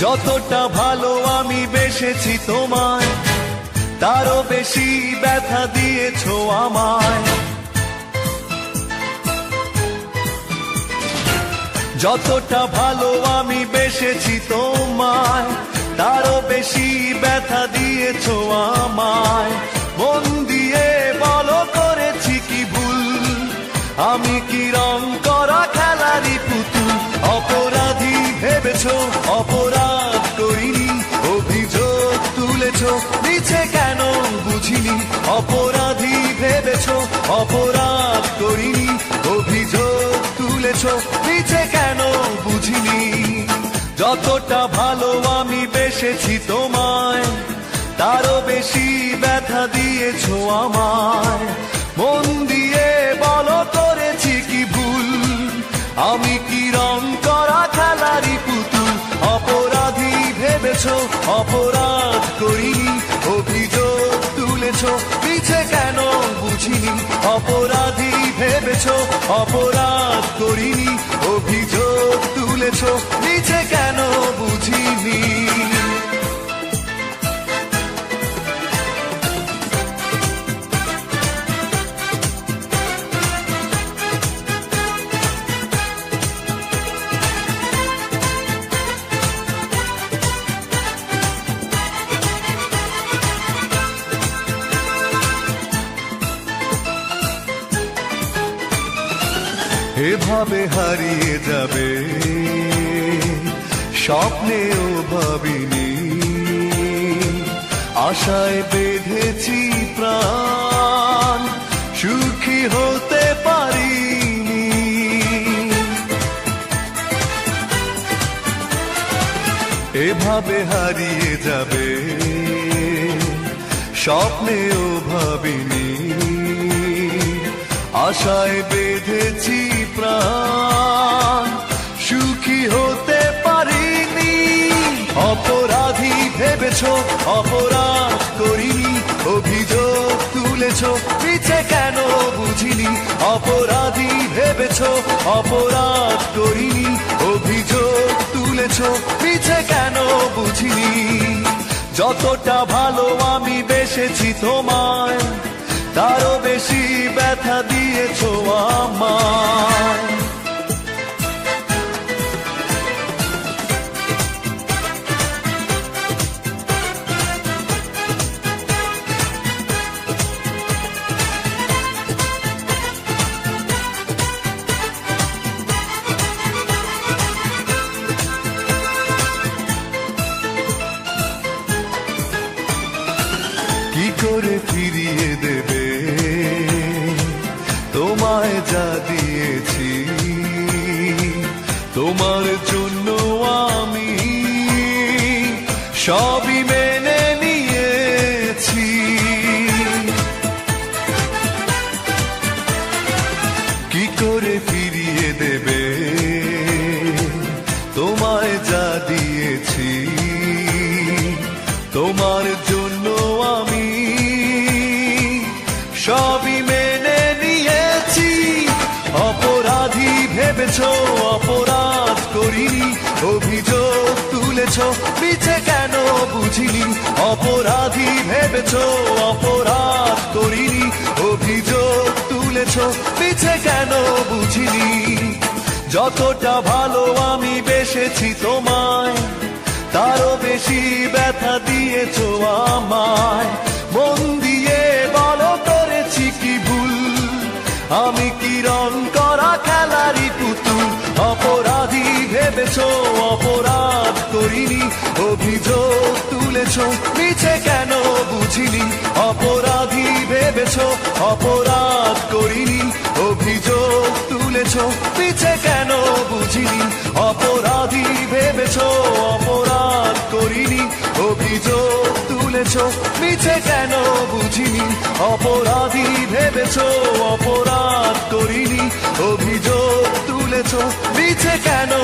যতটা ভালো আমি বেসেছি তোমায়, তারও বেশি ব্যথা দিয়েছ আমায়। যতটা ভালো আমি বেসেছি তোমায়, তারও বেশি ব্যথা দিয়েছ আমায়। মন অপরাধ করিনি, অভিযোগ তুলেছো নিচে কেন বুঝিনি? যতটা ভালো আমি বেসেছি তোমায়, তারও বেশি ব্যথা দিয়েছ আমায়। মন দিয়ে বলো, করেছি কি ভুল? আমি কি রং করা খেলারি পুতুল? অপরাধী ভেবেছো, অপরাধ করিনি? বুঝিনি অপরাধী ভেবেছ অপরাধ করিনি অভিযোগ তুলেছো নিজে কেন বুঝিনি? এভাবে হারিয়ে যাবে। স্বপ্নেও ভাবিনি। আশায় বেঁধেছি প্রাণ, সুখী হতে পারিনি। এভাবে হারিয়ে যাবে। স্বপ্নেও ভাবিনি। আশায় বেঁধেছি প্রাণ। সুখী হতে পারিনি, অপরাধী ভেবেছ, অপরাধ করিনি, অভিযোগ তুলেছ পিছে কেন বুঝিনি, অপরাধী ভেবেছ, অপরাধ করিনি, অভিযোগ তুলেছ পিছে কেন বুঝিনি? যতটা ভালো আমি বেসেছি তোমায় তারও বেশি ব্যথা দিয়েছ আমায়। কি করে ফিরিয়ে দেবে তোমার জন্য আমি সবই মেনে নিয়েছি। কি করে ফিরিয়ে দেবে? তোমায় যা দিয়েছি, তোমার জন্য আমি সবই মেনে ভেবেছ, অপরাধ করিনি, অভিযোগ তুলেছ, মিছে কেন বুঝিনি? অপরাধী ভেবেছ, অপরাধ করিনি, অভিযোগ তুলেছ, মিছে কেন বুঝিনি? যতটা ভালো আমি বেসেছি তোমায়, তারও বেশি ব্যথা দিয়েছ আমায়। মন দিয়ে বলো, করেছি কি ভুল? আমি কি রং ভেবেছ অপরাধ করিনি, অভিযোগ তুলেছ, মিছে কেন বুঝিনি? অপরাধী ভেবেছ, অপরাধ করিনি, অভিযোগ তুলেছ, মিছে কেন বুঝিনি? অপরাধী ভেবেছ, অপরাধ করিনি, অভিযোগ তুলেছ, মিছে কেন বুঝিনি? অপরাধী ভেবেছ, অপরাধ করিনি, অভিযোগ তুলেছ, মিছে কেন